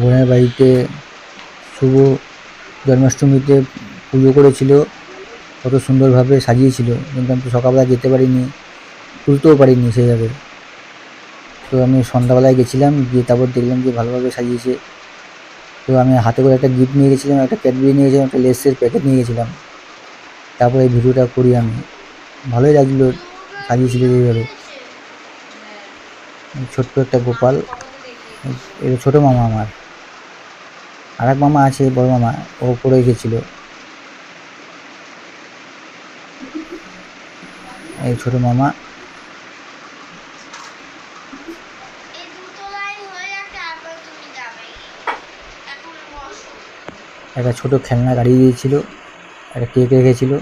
বোনের বাড়িতে শুভ জন্মাষ্টমীতে পুজো করেছিল, কত সুন্দরভাবে সাজিয়েছিল। কিন্তু আমি তো সকালবেলা যেতে পারিনি, তুলতেও পারিনি সেইভাবে। তো আমি সন্ধ্যাবেলায় গেছিলাম, গিয়ে তারপর দেখলাম যে ভালোভাবে সাজিয়েছে। তো আমি হাতে করে একটা গিফট নিয়ে গেছিলাম, একটা ক্যাডবেরি নিয়ে গেছিলাম, একটা লেসের প্যাকেট নিয়ে গেছিলাম। তারপরে এই ভিডিওটা করি আমি। ভালোই লাগল সাজিয়েছিল এইভাবে। ছোট্ট একটা গোপাল এটা ছোটো মামা আমার। আর এক মামা আছে বড় মামা ও পড়ে গেছিল। এই ছোটো মামা। একটা ছোট খেলনা গাড়ি দিয়েছিল একটা কেক রেখেছিল।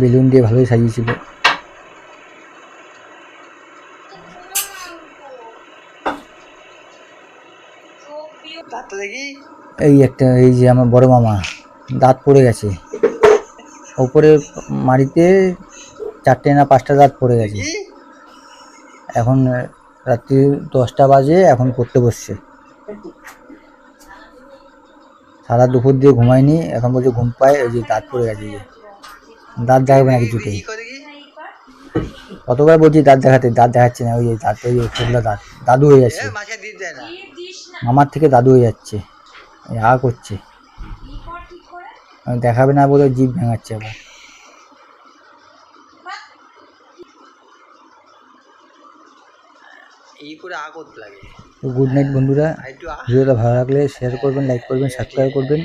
বেলুন দিয়ে ভালোই সাজিয়েছিল। এই একটা এই যে আমার বড় মামা দাঁত পড়ে গেছে। ওপরে মাড়িতে চারটে না পাঁচটা দাঁত পড়ে গেছে। এখন রাত্রি দশটা বাজে এখন পড়তে বসছে। সারা দুপুর দিয়ে ঘুমায়নি এখন বলছে ঘুম পায় ওই যে দাঁত পড়ে গেছে দাঁত দেখবে না কিছুতেই কতবার বলছি দাঁত দেখাতে দাঁত দেখাচ্ছে না ওই যে দাঁত ওই যে দাঁত দাদু হয়ে যাচ্ছে। মামার থেকে দাদু হয়ে যাচ্ছে আ করছে। দেখাবে না বলে জিভ ভেঙাচ্ছে আবার। গুড নাইট বন্ধুরা। আ। ভিডিওটা ভালো লাগলে শেয়ার করবেন লাইক করবেন সাবস্ক্রাইব করবেন।